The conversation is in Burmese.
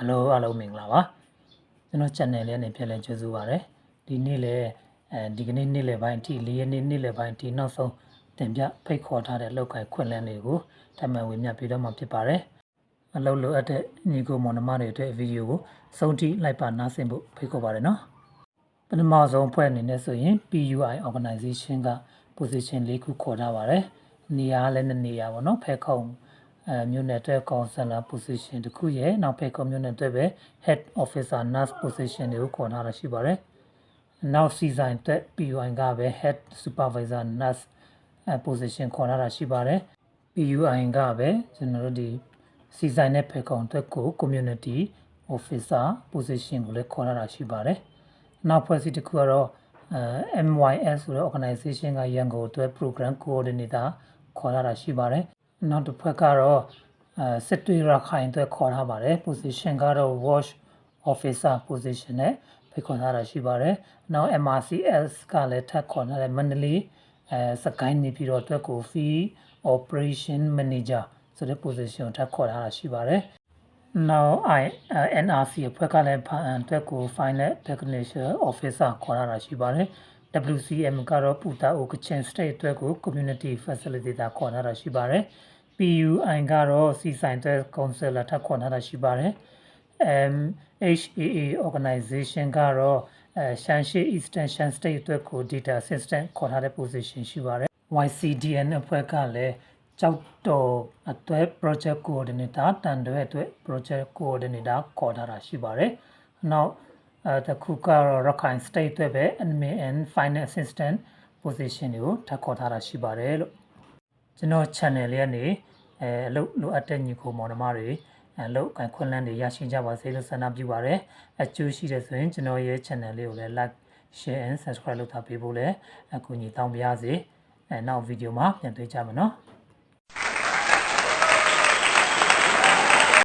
အလိုအားလုံးမင်္ဂလာပါကျွန်တော် channel လေးနဲ့ပြန်လည်ကြိုဆိုပါရစေဒီနေ့လည်းအဲဒီကနေ့နေ့လယ်ပိုင်းအထိ၄ရက်နေ့နေ့လယ်ပိုင်းအထိနောက်ဆုံးတင်ပြဖိတ်ခေါ်ထားတဲ့လောက်ကိုင်ခွင့်လန်းတွေကိုထပ်မံဝင်မြပြီးတော့မှဖြစ်ပါတယ်အလုပ်လိုအပ်တဲ့ညီကိုမောင်နှမတွေအတွက်ဗီဒီယိုကိုစုံထိလိုက်ပါနားဆင်ဖို့ဖိတ်ခေါ်ပါတယ်နော်ပထမဆုံးဖွဲ့အနေနဲ့ဆိုရင် PUI organization က position ၄ခုခေါ်ထားပါတယ်နေရာလည်းနှစ်နေရာပေါ့နော်ဖဲခုံ အဲမြို့နယ်အတွက် counselor position တစ်ခုရဲ့နောက်ဖဲခုံမြို့နယ်အတွက်ပဲ head officer nurse position တွေကိုခေါ်ထားတာရှိပါတယ်နောက် season အတွက် PUI ကပဲ head supervisor nurse အဲ position ခေါ်ထားတာရှိပါတယ် PUI ကပဲကျွန်တော်တို့ဒီ season နဲ့ဖဲခုံအတွက်ကို community officer position ကိုလည်းခေါ်ထားတာရှိပါတယ်နောက်ဖွဲ့စည်းတစ်ခုကတော့အဲ MYS ဆိုတဲ့ organization ကရန်ကုန်အတွက် program coordinator ခေါ်ထားတာရှိပါတယ် နောက်တစ်ဖွဲ့ကတော့အဲစစ်တွေရခိုင်အတွက်ခေါ်ထားပါတယ် position ကတော့ watch officer position နဲ့ဖိတ်ခေါ်ထားတာရှိပါတယ်နောက် MRCS ကလည်းထပ်ခေါ်ထားတယ်မန္တလေးအဲစကိုင်းနေပြည်တော်အတွက်ကို fee operation manager ဆိုတဲ့ position ကိုထပ်ခေါ်ထားတာရှိပါတယ် now i uh, nrc အဖွဲ့ကလည်းအတွက်ကို final technician officer ခေါ်ရတာရှိပါတယ် WCM ကတော့ပူတာအိုကချင် state အတွက်ကို community facilitator ခေါ်ရတာရှိပါတယ် PUI ကတော့စီဆိုင်တဲ့ counselor ထပ်ခေါ်ရတာရှိပါတယ် um HAA organization ကတော့အဲရှမ်းရှိ Eastern Shan State အတွက်ကို data assistant ခေါ်ထားတဲ့ position ရှိပါတယ် YCDN အဖွဲ့ကလည်းကြောက်တော်အတွက် project coordinator တန်တဲ့အတွက် project coordinator ခေါ်ထားတာရှိပါတယ်။နောက်အဲတခုကတော့ Rakhine State အတွက်ပဲ admin and finance assistant position တွေကိုထပ်ခေါ်ထားတာရှိပါတယ်လို့ ကျွန်တော် channel လေးကနေအဲအလုပ်လိုအပ်တဲ့ညီကိုမောင်နှမတွေအလုပ်အခွင့်အလမ်းတွေရရှိကြပါစေလို့ဆန္ဒပြုပါရစေ။အကျိုးရှိတဲ့ဆိုရင်ကျွန်တော်ရဲ့ channel လေးကိုလည်း like share and subscribe လုပ်ထားပေးဖို့လည်းအကူအညီတောင်းပါရစေ။အဲနောက်ဗီဒီယိုမှာပြန်တွေ့ကြမယ်နော်။